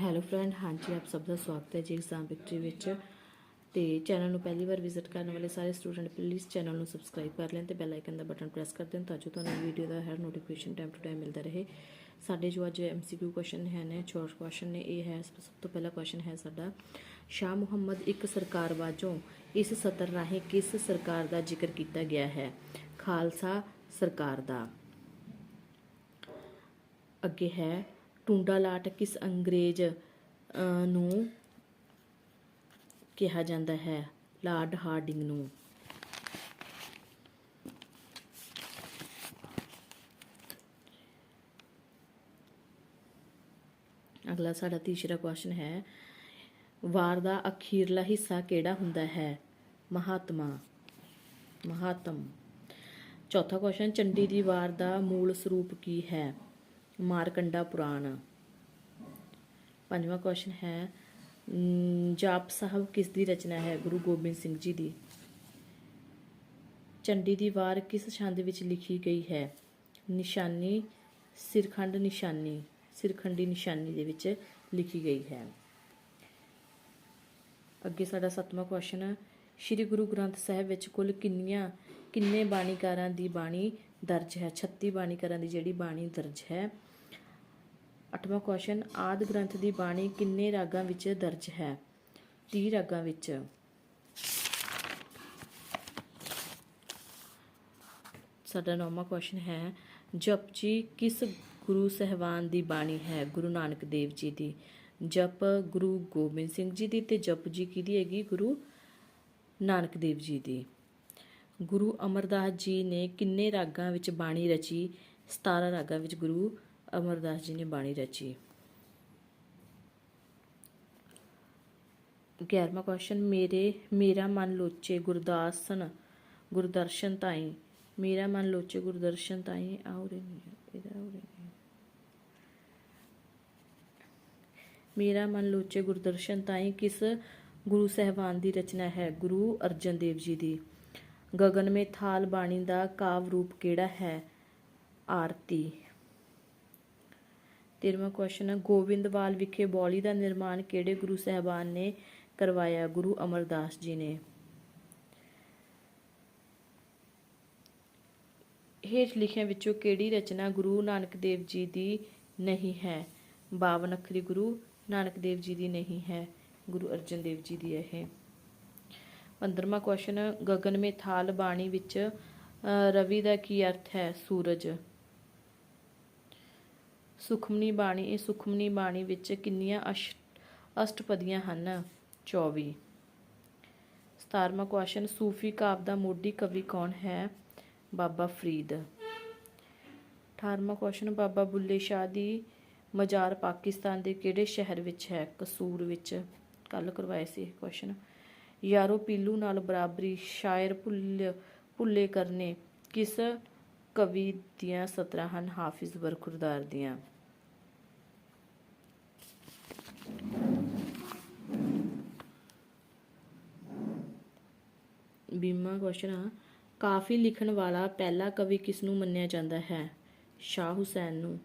Hello friend ਹਾਂਜੀ, ਆਪ ਸਭ ਦਾ ਸਵਾਗਤ ਹੈ ਜੀ ਐਗਜ਼ਾਮ ਵਿਕਟਰੀ ਵਿੱਚ। ਤੇ ਚੈਨਲ ਨੂੰ ਪਹਿਲੀ ਵਾਰ ਵਿਜ਼ਿਟ ਕਰਨ ਵਾਲੇ ਸਾਰੇ ਸਟੂਡੈਂਟ ਪਲੀਜ਼ ਚੈਨਲ ਨੂੰ ਸਬਸਕ੍ਰਾਈਬ ਕਰ ਲੈਣ ਤੇ ਬੈਲ ਆਈਕਨ ਦਾ ਬਟਨ ਪ੍ਰੈਸ ਕਰ ਦੇਣ ਤਾਂ ਜੋ ਤੁਹਾਨੂੰ ਵੀਡੀਓ ਦਾ ਹਰ ਨੋਟੀਫਿਕੇਸ਼ਨ ਟਾਈਮ ਟੂ ਟਾਈਮ ਮਿਲਦਾ ਰਹੇ। ਸਾਡੇ ਜੋ ਅੱਜ ਐਮਸੀਕਿਊ ਕੁਐਸਚਨ ਹੈ ਨੇ ਸ਼ੋਰਟ ਕੁਐਸਚਨ ਨੇ, ਇਹ ਹੈ ਸਭ ਤੋਂ ਪਹਿਲਾ ਕੁਐਸਚਨ ਹੈ ਸਾਡਾ। ਸ਼ਾਹ ਮੁਹੰਮਦ ਇੱਕ ਸਰਕਾਰ ਵਾਜੋਂ ਇਸ ਸਤਰ ਰਾਹੀਂ ਕਿਸ ਸਰਕਾਰ ਦਾ ਜ਼ਿਕਰ ਕੀਤਾ ਗਿਆ ਹੈ? ਖਾਲਸਾ ਸਰਕਾਰ ਦਾ। ਅੱਗੇ ਹੈ ਟੁੰਡਾ ਲਾਟ ਕਿਸ ਅੰਗਰੇਜ਼ ਨੂੰ ਕਿਹਾ ਜਾਂਦਾ ਹੈ, ਲਾਰਡ ਹਾਰਡਿੰਗ ਨੂੰ। ਅਗਲਾ ਸਾਡਾ ਤੀਸਰਾ ਕੁਐਸਚਨ ਹੈ, ਵਾਰ ਦਾ ਅਖੀਰਲਾ ਹਿੱਸਾ ਕਿਹੜਾ ਹੁੰਦਾ ਹੈ? ਮਹਾਤਮਾ, ਮਹਾਤਮ। ਚੌਥਾ ਕੁਐਸਚਨ ਚੰਡੀ ਦੀ ਵਾਰ ਦਾ ਮੂਲ ਸਰੂਪ ਕੀ ਹੈ? ਮਾਰਕੰਡਾ ਪੁਰਾਣ। ਪੰਜਵਾਂ ਕੁਐਸਚਨ ਹੈ ਜਾਪ ਸਾਹਿਬ ਕਿਸ ਦੀ ਰਚਨਾ ਹੈ ਗੁਰੂ ਗੋਬਿੰਦ ਸਿੰਘ ਜੀ ਦੀ? ਚੰਡੀ ਦੀ ਵਾਰ ਕਿਸ ਛੰਦ ਵਿੱਚ ਲਿਖੀ ਗਈ ਹੈ? ਨਿਸ਼ਾਨੀ, ਸਿਰਖੰਡ ਨਿਸ਼ਾਨੀ, ਸਿਰਖੰਡੀ ਨਿਸ਼ਾਨੀ ਦੇ ਵਿੱਚ ਲਿਖੀ ਗਈ ਹੈ। ਅੱਗੇ ਸਾਡਾ ਸੱਤਵਾਂ ਕੁਐਸਚਨ ਹੈ ਸ੍ਰੀ ਗੁਰੂ ਗ੍ਰੰਥ ਸਾਹਿਬ ਵਿੱਚ ਕੁੱਲ ਕਿੰਨੀਆਂ, ਕਿੰਨੇ ਬਾਣੀਕਾਰਾਂ ਦੀ ਬਾਣੀ ਦਰਜ ਹੈ? 36 ਬਾਣੀਕਾਰਾਂ ਦੀ ਜਿਹੜੀ ਬਾਣੀ ਦਰਜ ਹੈ ਅੱਠਵਾਂ ਕੁਐਸਚਨ ਆਦ ਗ੍ਰੰਥ ਦੀ ਬਾਣੀ ਕਿੰਨੇ ਰਾਗਾਂ ਵਿੱਚ ਦਰਜ ਹੈ? 30 ਰਾਗਾਂ ਵਿੱਚ। ਸਾਡਾ ਨੌਵਾਂ ਕੁਐਸਚਨ ਹੈ ਜਪਜੀ ਕਿਸ ਗੁਰੂ ਸਹਿਬਾਨ ਦੀ ਬਾਣੀ ਹੈ? ਗੁਰੂ ਨਾਨਕ ਦੇਵ ਜੀ ਦੀ। ਜਪ ਗੁਰੂ ਗੋਬਿੰਦ ਸਿੰਘ ਜੀ ਦੀ ਤੇ ਜਪਜੀ ਕਿਹਦੀ ਹੈਗੀ? ਗੁਰੂ ਨਾਨਕ ਦੇਵ ਜੀ ਦੀ। ਗੁਰੂ ਅਮਰਦਾਸ ਜੀ ਨੇ ਕਿੰਨੇ ਰਾਗਾਂ ਵਿੱਚ ਬਾਣੀ ਰਚੀ? 17 ਰਾਗਾਂ ਵਿੱਚ ਗੁਰੂ ਅਮਰਦਾਸ ਜੀ ਨੇ ਬਾਣੀ ਰਚੀ। 11ਵਾਂ ਕੁਐਸਚਨ ਮੇਰੇ, ਮੇਰਾ ਮਨ ਲੋਚੇ ਗੁਰਦਾਸਨ, ਗੁਰਦਰਸ਼ਨ ਤਾਈ। ਮੇਰਾ ਮਨ ਲੋਚੇ ਗੁਰਦਰਸ਼ਨ ਤਾਈ ਆਉਰੇ ਨਹੀਂ ਇਹਦਾ ਆਉਰੇ ਨਹੀਂ ਮੇਰਾ ਮਨ ਲੋਚੇ ਗੁਰਦਰਸ਼ਨ ਤਾਈ, ਕਿਸ ਗੁਰੂ ਸਹਿਬਾਨ ਦੀ ਰਚਨਾ ਹੈ, ਗੁਰੂ ਅਰਜਨ ਦੇਵ ਜੀ ਦੀ। ਗਗਨ ਮੇ ਥਾਲ ਬਾਣੀ ਦਾ ਕਾਵ ਰੂਪ ਕਿਹੜਾ ਹੈ? ਆਰਤੀ। ਤੇਰਵਾਂ ਕੁਐਸਚਨ ਹੈ ਗੋਬਿੰਦਵਾਲ ਵਿਖੇ ਬੌਲੀ ਦਾ ਨਿਰਮਾਣ ਕਿਹੜੇ ਗੁਰੂ ਸਾਹਿਬਾਨ ਨੇ ਕਰਵਾਇਆ? ਗੁਰੂ ਅਮਰਦਾਸ ਜੀ ਨੇ। ਹੇਠ ਲਿਖਿਆਂ ਵਿੱਚੋਂ ਕਿਹੜੀ ਰਚਨਾ ਗੁਰੂ ਨਾਨਕ ਦੇਵ ਜੀ ਦੀ ਨਹੀਂ ਹੈ? 52 ਅੱਖਰੀ ਗੁਰੂ ਨਾਨਕ ਦੇਵ ਜੀ ਦੀ ਨਹੀਂ ਹੈ ਗੁਰੂ ਅਰਜਨ ਦੇਵ ਜੀ ਦੀ ਇਹ। 15ਵਾਂ ਕੁਐਸਚਨ ਗਗਨ ਮੇ ਥਾਲ ਬਾਣੀ ਵਿੱਚ ਅ, ਰਵੀ ਦਾ ਕੀ ਅਰਥ ਹੈ? ਸੂਰਜ। ਸੁਖਮਨੀ ਬਾਣੀ, ਇਹ ਸੁਖਮਨੀ ਬਾਣੀ ਵਿੱਚ ਕਿੰਨੀਆਂ ਅਸ਼ਟ, ਅਸ਼ਟਪਦੀਆਂ ਹਨ? 24 17ਵਾਂ ਕੁਐਸਚਨ, ਸੂਫੀ ਕਾਵ ਦਾ ਮੋਢੀ ਕਵੀ ਕੌਣ ਹੈ? ਬਾਬਾ ਫਰੀਦ। 18ਵਾਂ ਕੁਐਸਚਨ, ਬਾਬਾ ਬੁੱਲੇ ਸ਼ਾਹ ਦੀ ਮਜ਼ਾਰ ਪਾਕਿਸਤਾਨ ਦੇ ਕਿਹੜੇ ਸ਼ਹਿਰ ਵਿੱਚ ਹੈ? ਕਸੂਰ ਵਿੱਚ। ਕੱਲ ਕਰਵਾਏ ਸੀ ਇਹ ਕੁਐਸਚਨ। ਯਾਰੋ ਪੀਲੂ ਨਾਲ ਬਰਾਬਰੀ, ਸ਼ਾਇਰ ਭੁੱਲ, ਭੁੱਲੇ ਕਰਨੇ। ਕਿਸ ਕਵੀ ਦੀਆਂ ਸਤਰਾਂ ਹਨ, ਹਾਫਿਜ਼ ਬਰਖੁਰਦਾਰ ਦੀਆਂ। ਬੀਮਾ ਕੁਐਸਚਨ ਆ ਕਾਫੀ ਲਿਖਣ ਵਾਲਾ ਪਹਿਲਾ ਕਵੀ ਕਿਸ ਨੂੰ ਮੰਨਿਆ ਜਾਂਦਾ ਹੈ? ਸ਼ਾਹ ਹੁਸੈਨ ਨੂੰ।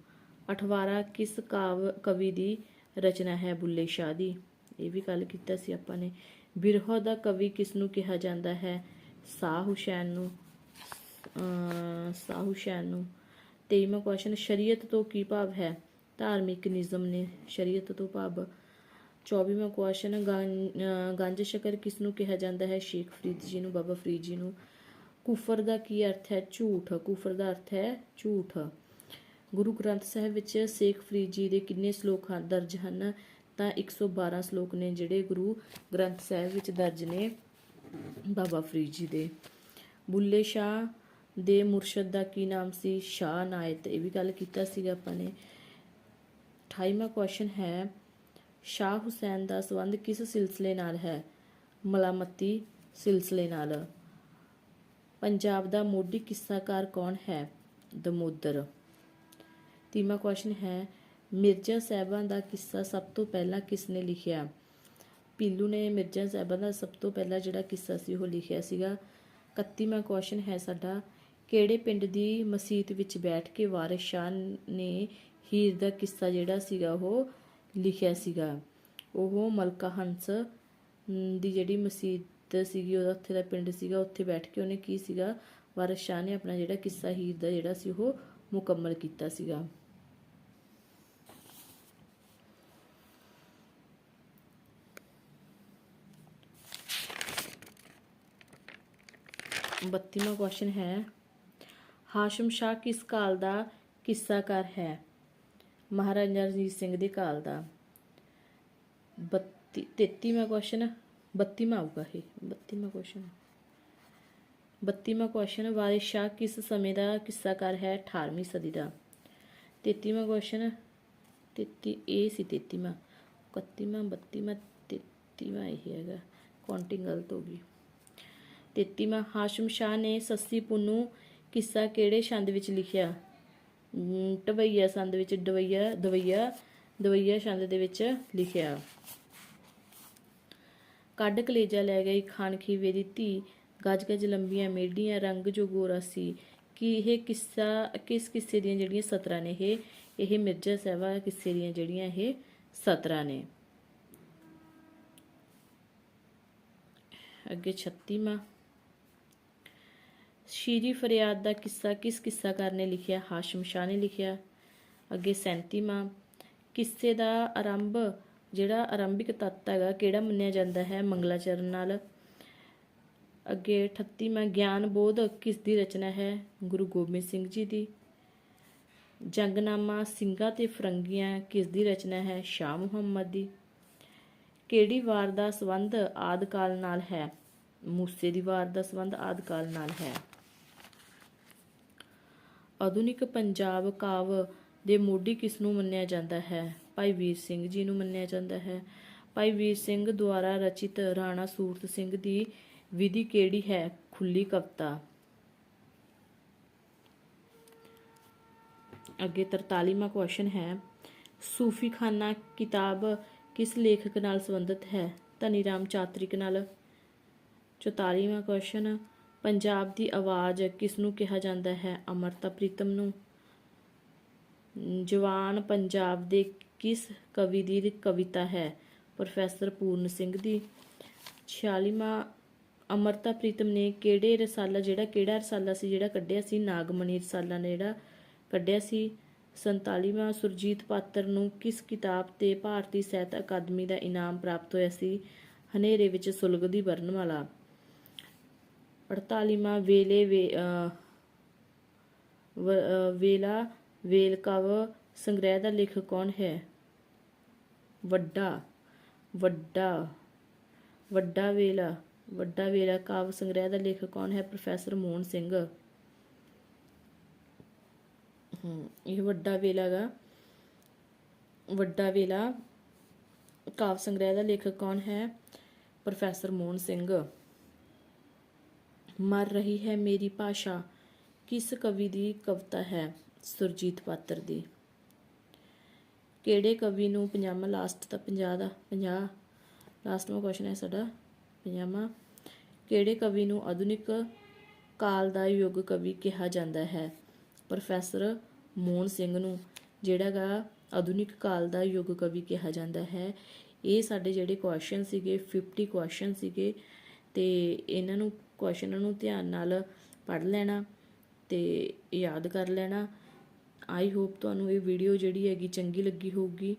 ਅਠਵਾਰਾ ਕਿਸ ਕਾਵ ਕਵੀ ਦੀ ਰਚਨਾ ਹੈ ਬੁੱਲੇ ਸ਼ਾਹ ਦੀ? ਇਹ ਵੀ ਗੱਲ ਕੀਤਾ ਸੀ ਆਪਾਂ ਨੇ। ਬਿਰਹੋ ਦਾ ਕਵੀ ਕਿਸ ਨੂੰ ਕਿਹਾ ਜਾਂਦਾ ਹੈ? ਸਾਹ ਹੁਸੈਨ ਨੂੰ। ਸਾਹੂ ਹੁਸੈਨ ਨੂੰ। ਤੇਈਵਾਂ ਕੁਐਸਚਨ ਸ਼ਰੀਅਤ ਤੋਂ ਕੀ ਭਾਵ ਹੈ? ਧਾਰਮਿਕ ਨਿਯਮ ਨੇ ਸ਼ਰੀਅਤ ਤੋਂ ਭਾਵ। 24ਵਾਂ ਕੁਐਸਚਨ ਗੰਜ ਸ਼ਕਰ ਕਿਸ ਨੂੰ ਕਿਹਾ ਜਾਂਦਾ ਹੈ? ਸ਼ੇਖ ਫਰੀਦ ਜੀ ਨੂੰ, ਬਾਬਾ ਫਰੀਦ ਜੀ ਨੂੰ। ਕੁਫਰ ਦਾ ਕੀ ਅਰਥ ਹੈ? ਝੂਠ। ਕੁਫਰ ਦਾ ਅਰਥ ਹੈ ਝੂਠ। ਗੁਰੂ ਗ੍ਰੰਥ ਸਾਹਿਬ ਵਿੱਚ ਸ਼ੇਖ ਫਰੀਦ ਜੀ ਦੇ ਕਿੰਨੇ ਸ਼ਲੋਕ ਹਨ, ਦਰਜ ਹਨ? ਤਾਂ 112 ਸ਼ਲੋਕ ਨੇ ਜਿਹੜੇ ਗੁਰੂ ਗ੍ਰੰਥ ਸਾਹਿਬ ਵਿੱਚ ਦਰਜ ਨੇ, ਬਾਬਾ ਫਰੀਦ ਜੀ ਦੇ। ਬੁੱਲੇ ਸ਼ਾਹ ਦੇ ਮੁਰਸ਼ਦ ਦਾ ਕੀ ਨਾਮ ਸੀ? ਸ਼ਾਹ ਨਾਇਤ। ਇਹ ਵੀ ਗੱਲ ਕੀਤਾ ਸੀਗਾ ਆਪਾਂ ਨੇ। 28ਵਾਂ ਕੁਐਸਚਨ ਹੈ, ਸ਼ਾਹ ਹੁਸੈਨ ਦਾ ਸੰਬੰਧ ਕਿਸ ਸਿਲਸਿਲੇ ਨਾਲ ਹੈ? ਮਲਾਮਤੀ ਸਿਲਸਿਲੇ ਨਾਲ। ਪੰਜਾਬ ਦਾ ਮੋਢੀ ਕਿੱਸਾਕਾਰ ਕੌਣ ਹੈ? ਦਮੋਦਰ। ਤੀਮਾ ਕੁਐਸਚਨ ਹੈ, ਮਿਰਜ਼ਾ ਸਾਹਿਬਾਂ ਦਾ ਕਿੱਸਾ ਸਭ ਤੋਂ ਪਹਿਲਾਂ ਕਿਸ ਨੇ ਲਿਖਿਆ? ਪੀਲੂ ਨੇ ਮਿਰਜ਼ਾ ਸਾਹਿਬਾਂ ਦਾ ਸਭ ਤੋਂ ਪਹਿਲਾਂ ਜਿਹੜਾ ਕਿੱਸਾ ਸੀ ਉਹ ਲਿਖਿਆ ਸੀਗਾ। 31ਵਾਂ ਕੁਐਸਚਨ ਹੈ ਸਾਡਾ ਕਿਹੜੇ ਪਿੰਡ ਦੀ ਮਸਜਿਦ ਵਿੱਚ ਬੈਠ ਕੇ ਵਾਰਿਸ ਸ਼ਾਹ ਨੇ ਹੀਰ ਦਾ ਕਿੱਸਾ ਜਿਹੜਾ ਸੀਗਾ ਉਹ ਲਿਖਿਆ ਸੀਗਾ। ਉਹ ਮਲਕਾ ਹੰਸ ਦੀ ਜਿਹੜੀ ਮਸਜਿਦ ਸੀਗੀ, ਉਹਦਾ ਉੱਥੇ ਦਾ ਪਿੰਡ ਸੀਗਾ। ਉੱਥੇ ਬੈਠ ਕੇ ਉਹਨੇ ਕੀ ਸੀਗਾ? ਵਾਰਿਸ ਸ਼ਾਹ ਨੇ ਆਪਣਾ ਜਿਹੜਾ ਕਿੱਸਾ ਹੀਰ ਦਾ ਜਿਹੜਾ ਸੀ ਉਹ ਮੁਕੰਮਲ ਕੀਤਾ ਸੀਗਾ। ਬੱਤੀਵਾਂ ਕੁਐਸਚਨ ਹੈ। ਹਾਸ਼ਮ ਸ਼ਾਹ ਕਿਸ ਕਾਲ ਦਾ ਕਿੱਸਾਕਾਰ ਹੈ? ਮਹਾਰਾਜਾ ਰਣਜੀਤ ਸਿੰਘ ਦੇ ਕਾਲ ਦਾ। 32 33ਵਾਂ ਕੁਐਸਚਨ 32ਵਾਂ ਆਊਗਾ ਇਹ 32ਵਾਂ ਕੁਐਸਚਨ 32ਵਾਂ ਕੁਐਸਚਨ ਵਾਰਿਸ ਸ਼ਾਹ ਕਿਸ ਸਮੇਂ ਦਾ ਕਿੱਸਾਕਾਰ ਹੈ? 18ਵੀਂ ਸਦੀ ਦਾ। 33ਵਾਂ ਕੁਐਸਚਨ 33 ਇਹ ਸੀ 33ਵਾਂ 31ਵਾਂ 32ਵਾਂ 33ਵਾਂ ਇਹ ਹੈਗਾ। ਕਾਊਂਟਿੰਗ ਗਲਤ ਹੋ ਗਈ। 33ਵਾਂ ਹਾਸ਼ਮ ਸ਼ਾਹ ਨੇ ਸੱਸੀ ਪੁੰਨੂ ਕਿੱਸਾ ਕਿਹੜੇ ਛੰਦ ਵਿੱਚ ਲਿਖਿਆ? ਅਮ, ਟਵਈਆ ਛੰਦ ਵਿੱਚ ਦਵਈਆ ਦਵਈਆ ਦਵਈਆ ਛੰਦ ਦੇ ਵਿੱਚ ਲਿਖਿਆ। ਕੱਢ ਕਲੇਜਾ ਲੈ ਗਈ ਖਾਨ ਖੀਵੇ ਦੀ ਧੀ। ਗੱਜ ਗੱਜ ਲੰਬੀਆਂ ਮੇਢੀਆਂ ਰੰਗ ਜੋ ਗੋਰਾ ਸੀ। ਕਿ ਇਹ ਕਿੱਸਾ ਕਿਸ ਕਿੱਸੇ ਦੀਆਂ ਜਿਹੜੀਆਂ ਸਤਰਾਂ ਨੇ ਇਹ? ਇਹ ਮਿਰਜ਼ਾ ਸਾਹਿਬਾ ਕਿੱਸੇ ਦੀਆਂ ਜਿਹੜੀਆਂ ਇਹ ਸਤਰਾਂ ਨੇ? ਅੱਗੇ 36ਵਾਂ ਸ਼ੀਰੀ ਫਰਿਆਦ ਦਾ ਕਿੱਸਾ ਕਿਸ ਕਿੱਸਾਕਾਰ ਨੇ ਲਿਖਿਆ? ਹਾਸ਼ਮ ਸ਼ਾਹ ਨੇ ਲਿਖਿਆ। ਅੱਗੇ 37ਵਾਂ ਕਿੱਸੇ ਦਾ ਆਰੰਭ, ਜਿਹੜਾ ਆਰੰਭਿਕ ਤੱਤ ਹੈਗਾ, ਕਿਹੜਾ ਮੰਨਿਆ ਜਾਂਦਾ ਹੈ? ਮੰਗਲਾਚਰਨ ਨਾਲ। ਅੱਗੇ 38ਵਾਂ ਗਿਆਨ ਬੋਧ ਕਿਸ ਦੀ ਰਚਨਾ ਹੈ? ਗੁਰੂ ਗੋਬਿੰਦ ਸਿੰਘ ਜੀ ਦੀ। ਜੰਗਨਾਮਾ ਸਿੰਘਾਂ ਤੇ ਫਰੰਗੀਆਂ ਕਿਸ ਦੀ ਰਚਨਾ ਹੈ? ਸ਼ਾਹ ਮੁਹੰਮਦ ਦੀ। ਕਿਹੜੀ ਵਾਰ ਦਾ ਸੰਬੰਧ ਆਦਿ ਕਾਲ ਨਾਲ ਹੈ? ਮੂਸੇ ਦੀ ਵਾਰ ਦਾ ਸੰਬੰਧ ਆਦਿ ਕਾਲ ਨਾਲ ਹੈ। ਆਧੁਨਿਕ ਪੰਜਾਬ ਕਾਵਿ ਦੇ ਮੋਢੀ ਕਿਸ ਨੂੰ ਮੰਨਿਆ ਜਾਂਦਾ ਹੈ? ਭਾਈ ਵੀਰ ਸਿੰਘ ਜੀ ਨੂੰ ਮੰਨਿਆ ਜਾਂਦਾ ਹੈ। ਭਾਈ ਵੀਰ ਸਿੰਘ ਦੁਆਰਾ ਰਚਿਤ ਰਾਣਾ ਸੂਰਤ ਸਿੰਘ ਦੀ ਵਿਧੀ ਕਿਹੜੀ ਹੈ? ਖੁੱਲੀ ਕਵਿਤਾ। ਅੱਗੇ 43ਵਾਂ ਕੁਐਸਚਨ ਹੈ ਸੂਫੀ ਖਾਨਾ ਕਿਤਾਬ ਕਿਸ ਲੇਖਕ ਨਾਲ ਸੰਬੰਧਿਤ ਹੈ? ਧਨੀ ਰਾਮ ਚਾਤ੍ਰਿਕ ਨਾਲ। 44ਵਾਂ ਕੁਐਸਚਨ ਪੰਜਾਬ ਦੀ ਆਵਾਜ਼ ਕਿਸ ਨੂੰ ਕਿਹਾ ਜਾਂਦਾ ਹੈ? ਅਮਰਤਾ ਪ੍ਰੀਤਮ ਨੂੰ। ਜਵਾਨ ਪੰਜਾਬ ਦੇ ਕਿਸ ਕਵੀ ਦੀ ਕਵਿਤਾ ਹੈ? ਪ੍ਰੋਫੈਸਰ ਪੂਰਨ ਸਿੰਘ ਦੀ। 46ਵਾਂ ਅਮਰਤਾ ਪ੍ਰੀਤਮ ਨੇ ਕਿਹੜੇ ਰਸਾਲਾ, ਜਿਹੜਾ ਕਿਹੜਾ ਰਸਾਲਾ ਸੀ, ਜਿਹੜਾ ਕੱਢਿਆ ਸੀ? ਨਾਗਮਣੀ ਰਸਾਲਾ ਨੇ ਜਿਹੜਾ ਕੱਢਿਆ ਸੀ। 47ਵਾਂ ਸੁਰਜੀਤ ਪਾਤਰ ਨੂੰ ਕਿਸ ਕਿਤਾਬ ਤੇ ਭਾਰਤੀ ਸਾਹਿਤ ਅਕਾਦਮੀ ਦਾ ਇਨਾਮ ਪ੍ਰਾਪਤ ਹੋਇਆ ਸੀ? ਹਨੇਰੇ ਵਿੱਚ ਸੁਲਗਦੀ ਵਰਣਮਾਲਾ 48ਵਾਂ ਵੇਲੇ ਵੇ ਅਹ, ਵ- ਅਹ, ਵੇਲਾ ਵੇਲਕਵ ਸੰਗ੍ਰਹਿ ਦਾ ਲੇਖਕ ਕੌਣ ਹੈ? ਵੱਡਾ ਵੱਡਾ ਵੱਡਾ ਵੇਲਾ ਵੱਡਾ ਵੇਲਾ ਕਾਵ ਸੰਗ੍ਰਹਿ ਦਾ ਲੇਖਕ ਕੌਣ ਹੈ? ਪ੍ਰੋਫੈਸਰ ਮੋਹਨ ਸਿੰਘ। ਇਹ ਵੱਡਾ ਵੇਲਾ ਗਾ। ਵੱਡਾ ਵੇਲਾ ਕਾਵ ਸੰਗ੍ਰਹਿ ਦਾ ਲੇਖਕ ਕੌਣ ਹੈ? ਪ੍ਰੋਫੈਸਰ ਮੋਹਨ ਸਿੰਘ। ਮਰ ਰਹੀ ਹੈ ਮੇਰੀ ਭਾਸ਼ਾ। ਕਿਸ ਕਵੀ ਦੀ ਕਵਿਤਾ ਹੈ ਸੁਰਜੀਤ ਪਾਤਰ ਦੀ? ਕਿਹੜੇ ਕਵੀ ਨੂੰ ਪੰਜਾਮਾ ਲਾਸਟ ਤਾਂ 50 ਦਾ 50 ਲਾਸਟਵਾਂ ਕੁਐਸਚਨ ਹੈ ਸਾਡਾ ਪੰਜਾਬਾ ਕਿਹੜੇ ਕਵੀ ਨੂੰ ਆਧੁਨਿਕ ਕਾਲ ਦਾ ਯੁੱਗ ਕਵੀ ਕਿਹਾ ਜਾਂਦਾ ਹੈ? ਪ੍ਰੋਫੈਸਰ ਮੋਹਨ ਸਿੰਘ ਨੂੰ ਜਿਹੜਾ ਗਾ ਆਧੁਨਿਕ ਕਾਲ ਦਾ ਯੁੱਗ ਕਵੀ ਕਿਹਾ ਜਾਂਦਾ ਹੈ। ਇਹ ਸਾਡੇ ਜਿਹੜੇ ਕੁਐਸਚਨ ਸੀਗੇ 50 ਕੁਐਸਚਨ ਸੀਗੇ ਤੇ ਇਹਨਾਂ ਨੂੰ ਕੁਐਸਚਨਾਂ ਨੂੰ ਧਿਆਨ ਨਾਲ ਪੜ੍ਹ ਲੈਣਾ ਤੇ ਯਾਦ ਕਰ ਲੈਣਾ। ਆਈ ਹੋਪ ਤੁਹਾਨੂੰ ਇਹ ਵੀਡੀਓ ਜਿਹੜੀ ਹੈਗੀ ਚੰਗੀ ਲੱਗੀ ਹੋਊਗੀ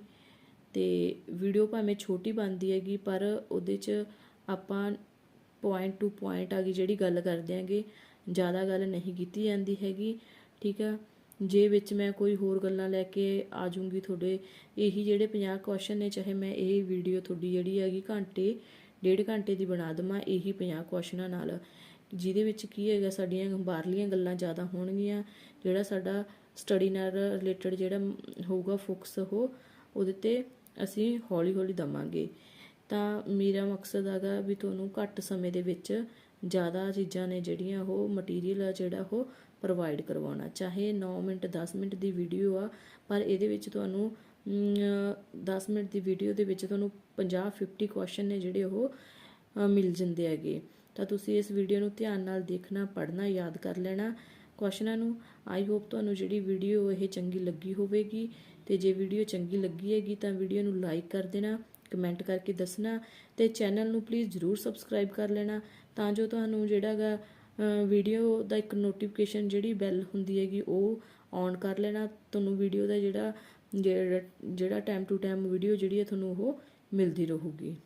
ਤੇ ਵੀਡੀਓ ਭਾਵੇਂ ਛੋਟੀ ਬਣਦੀ ਹੈਗੀ, ਪਰ ਉਹਦੇ 'ਚ ਆਪਾਂ ਪੁਆਇੰਟ ਟੂ ਪੁਆਇੰਟ ਆ ਗਈ ਜਿਹੜੀ ਗੱਲ ਕਰਦੇ ਆਂਗੇ ਜ਼ਿਆਦਾ ਗੱਲ ਨਹੀਂ ਕੀਤੀ ਜਾਂਦੀ ਹੈਗੀ, ਠੀਕ ਆ? ਜੇ ਵਿੱਚ ਮੈਂ ਕੋਈ ਹੋਰ ਗੱਲਾਂ ਲੈ ਕੇ ਆ ਜਾਊਂਗੀ ਤੁਹਾਡੇ, ਇਹੀ ਜਿਹੜੇ 50 ਕੁਐਸਚਨ ਨੇ, ਚਾਹੇ ਮੈਂ ਇਹ ਵੀਡੀਓ ਤੁਹਾਡੀ ਜਿਹੜੀ ਹੈਗੀ ਘੰਟੇ ਡੇਢ ਘੰਟੇ ਦੀ ਬਣਾ ਦਵਾਂ, ਇਹੀ 50 ਕੁਐਸਚਨਾਂ ਨਾਲ। ਜਿਹਦੇ ਵਿੱਚ ਕੀ ਹੈਗਾ ਸਾਡੀਆਂ ਬਾਹਰਲੀਆਂ ਗੱਲਾਂ ਜ਼ਿਆਦਾ ਹੋਣਗੀਆਂ। ਜਿਹੜਾ ਸਾਡਾ ਸਟੱਡੀ ਨਾਲ ਰਿਲੇਟਡ ਜਿਹੜਾ ਹੋਊਗਾ ਫੋਕਸ ਉਹ ਉਹਦੇ ਤੇ ਅਸੀਂ ਹੌਲੀ ਹੌਲੀ ਦਵਾਂਗੇ। ਤਾਂ ਮੇਰਾ ਮਕਸਦ ਹੈਗਾ ਵੀ ਤੁਹਾਨੂੰ ਘੱਟ ਸਮੇਂ ਦੇ ਵਿੱਚ ਜ਼ਿਆਦਾ ਚੀਜ਼ਾਂ ਨੇ ਜਿਹੜੀਆਂ ਉਹ ਮਟੀਰੀਅਲ ਆ ਜਿਹੜਾ ਉਹ ਪ੍ਰੋਵਾਈਡ ਕਰਵਾਉਣਾ। ਚਾਹੇ 9 ਮਿੰਟ 10 ਮਿੰਟ ਦੀ ਵੀਡੀਓ ਆ, ਪਰ ਇਹਦੇ ਵਿੱਚ ਤੁਹਾਨੂੰ 10 ਮਿੰਟ ਦੀ ਵੀਡੀਓ ਦੇ ਵਿੱਚ ਤੁਹਾਨੂੰ 50 50 ਕੁਐਸਚਨ ਨੇ ਜਿਹੜੇ ਉਹ ਮਿਲ ਜਾਂਦੇ ਹੈਗੇ। ਤਾਂ ਤੁਸੀਂ ਇਸ ਵੀਡੀਓ ਨੂੰ ਧਿਆਨ ਨਾਲ ਦੇਖਣਾ, ਪੜ੍ਹਨਾ, ਯਾਦ ਕਰ ਲੈਣਾ ਕੁਐਸਚਨਾਂ ਨੂੰ। ਆਈ ਹੋਪ ਤੁਹਾਨੂੰ ਜਿਹੜੀ ਵੀਡੀਓ ਇਹ ਚੰਗੀ ਲੱਗੀ ਹੋਵੇਗੀ। ਤੇ ਜੇ ਵੀਡੀਓ ਚੰਗੀ ਲੱਗੀ ਹੈਗੀ ਤਾਂ ਵੀਡੀਓ ਨੂੰ ਲਾਈਕ ਕਰ ਦੇਣਾ ਕਮੈਂਟ ਕਰਕੇ ਦੱਸਣਾ ਤੇ ਚੈਨਲ ਨੂੰ ਪਲੀਜ਼ ਜਰੂਰ ਸਬਸਕ੍ਰਾਈਬ ਕਰ ਲੈਣਾ ਤਾਂ ਜੋ ਤੁਹਾਨੂੰ ਜਿਹੜਾਗਾ ਵੀਡੀਓ ਦਾ ਇੱਕ ਨੋਟੀਫਿਕੇਸ਼ਨ ਜਿਹੜੀ ਬੈਲ ਹੁੰਦੀ ਹੈਗੀ ਉਹ ਔਨ ਕਰ ਲੈਣਾ। ਤੁਹਾਨੂੰ ਵੀਡੀਓ ਦਾ ਜਿਹੜਾ ਜਿਹੜਾ ਜਿਹੜਾ ਟਾਈਮ ਟੂ ਟਾਈਮ ਵੀਡੀਓ ਜਿਹੜੀ ਹੈ ਤੁਹਾਨੂੰ ਉਹ ਮਿਲਦੀ ਰਹੂਗੀ।